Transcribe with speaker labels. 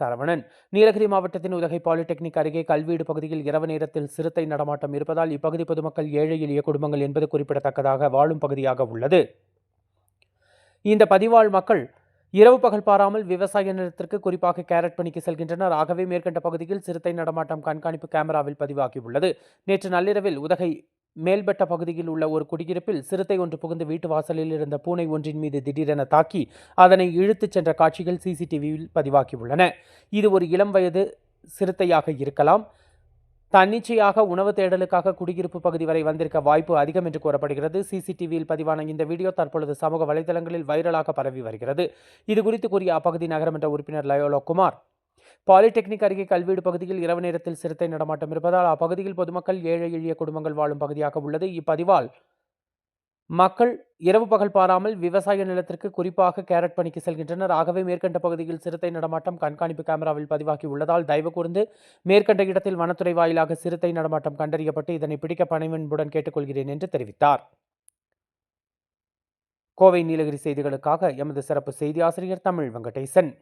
Speaker 1: சரவணன். நீலகிரி மாவட்டத்தின் உதகை பாலிடெக்னிக் அருகே கல்வீடு பகுதியில் இரவு நேரத்தில் சிறுத்தை நடமாட்டம் இருப்பதால் இப்பகுதி பொதுமக்கள் ஏழை எளிய குடும்பங்கள் என்பது குறிப்பிடத்தக்கதாக வாழும் பகுதியாக உள்ளது. இந்த பதிவாழ் மக்கள் இரவு பகல் பாராமல் விவசாய நிலத்திற்கு குறிப்பாக கேரட் பணிக்கு செல்கின்றனர். ஆகவே மேற்கண்ட பகுதியில் சிறுத்தை நடமாட்டம் கண்காணிப்பு கேமராவில் பதிவாகியுள்ளது. நேற்று நள்ளிரவில் உதகை மேல்பட்ட பகுதியில் உள்ள ஒரு குடியிருப்பில் சிறுத்தை ஒன்று புகுந்து வீட்டு வாசலில் இருந்த பூனை ஒன்றின் மீது திடீரென தாக்கி அதனை இழுத்துச் சென்ற காட்சிகள் சிசிடிவியில் பதிவாகியுள்ளன. இது ஒரு இளம் வயது சிறுத்தையாக இருக்கலாம். தன்னிச்சையாக உணவு தேடலுக்காக குடியிருப்பு பகுதி வரை வந்திருக்க வாய்ப்பு அதிகம் என்று கூறப்படுகிறது. சிசிடிவியில் பதிவான இந்த வீடியோ தற்பொழுது சமூக வலைதளங்களில் வைரலாக பரவி வருகிறது. இது குறித்து கூறிய அப்பகுதி நகரமன்ற உறுப்பினர் லயோலோ குமார் பாலிடெக்னிக் அருகே கல்வீடு பகுதியில் இரவு நேரத்தில் சிறுத்தை நடமாட்டம் இருப்பதால் அப்பகுதியில் பொதுமக்கள் ஏழை எளிய குடும்பங்கள் வாழும் பகுதியாக உள்ளது. இப்பதிவால் மக்கள் இரவு பகல் பாராமல் விவசாய நிலத்திற்கு குறிப்பாக கேரட் பணிக்கு செல்கின்றனர். ஆகவே மேற்கண்ட பகுதியில் சிறுத்தை நடமாட்டம் கண்காணிப்பு கேமராவில் பதிவாகி உள்ளதால் தயவு கூர்ந்து மேற்கண்ட இடத்தில் வனத்துறை வாயிலாக சிறுத்தை நடமாட்டம் கண்டறியப்பட்டு இதனை பிடிக்க பணிவன்புடன் கேட்டுக்கொள்கிறேன் என்று தெரிவித்தார். கோவை நீலகிரி செய்திகளுக்காக எமது சிறப்பு செய்தி ஆசிரியர் தமிழ் வெங்கடேசன்.